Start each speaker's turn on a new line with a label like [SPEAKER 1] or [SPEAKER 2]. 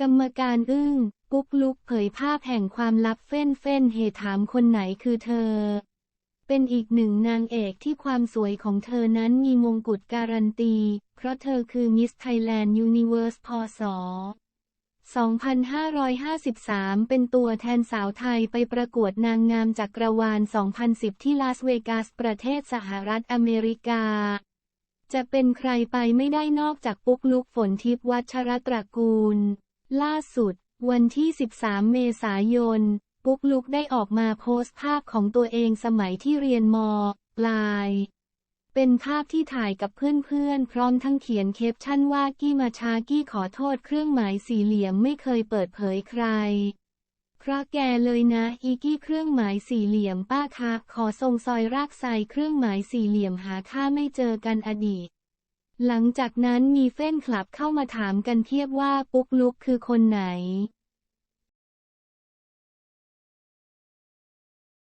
[SPEAKER 1] กรรมการอึ้ง ปุ๊กลุกเผยภาพแห่งความลับเฟ้นเฟ้นเหตุถามคนไหนคือเธอ เป็นอีกหนึ่งนางเอกที่ความสวยของเธอนั้นมีมงกุฎการันตี เพราะเธอคือมิสไทยแลนด์ยูนิเวอร์สพศ2553 เป็นตัวแทนสาวไทยไปประกวดนางงามจากกรวาล 2010 ที่ลาสเวกัสประเทศสหรัฐอเมริกา จะเป็นใครไปไม่ได้นอกจากปุ๊กลุกฝนทิพย์วัชรตระกูล ล่าสุด วันที่ 13 เมษายน ปุ๊กลุกได้ออกมาโพสต์ภาพของตัวเองสมัยที่เรียนม ปลาย เป็นภาพที่ถ่ายกับเพื่อนๆ พร้อมทั้งเขียนเคปชั่นว่ากี้มาชากี้ขอโทษเครื่องหมายสี่เหลี่ยมไม่เคยเปิดเผยใครเพราะแกเลยนะ อีกี้เครื่องหมายสี่เหลี่ยมป้าคะขอส่งซอยรากไซเครื่องหมายสี่เหลี่ยมหาค่าไม่เจอกันอดีต หลังจากนั้นมีแฟนคลับเข้ามาถามกันเทียบว่าปุ๊กลุกคือคนไหน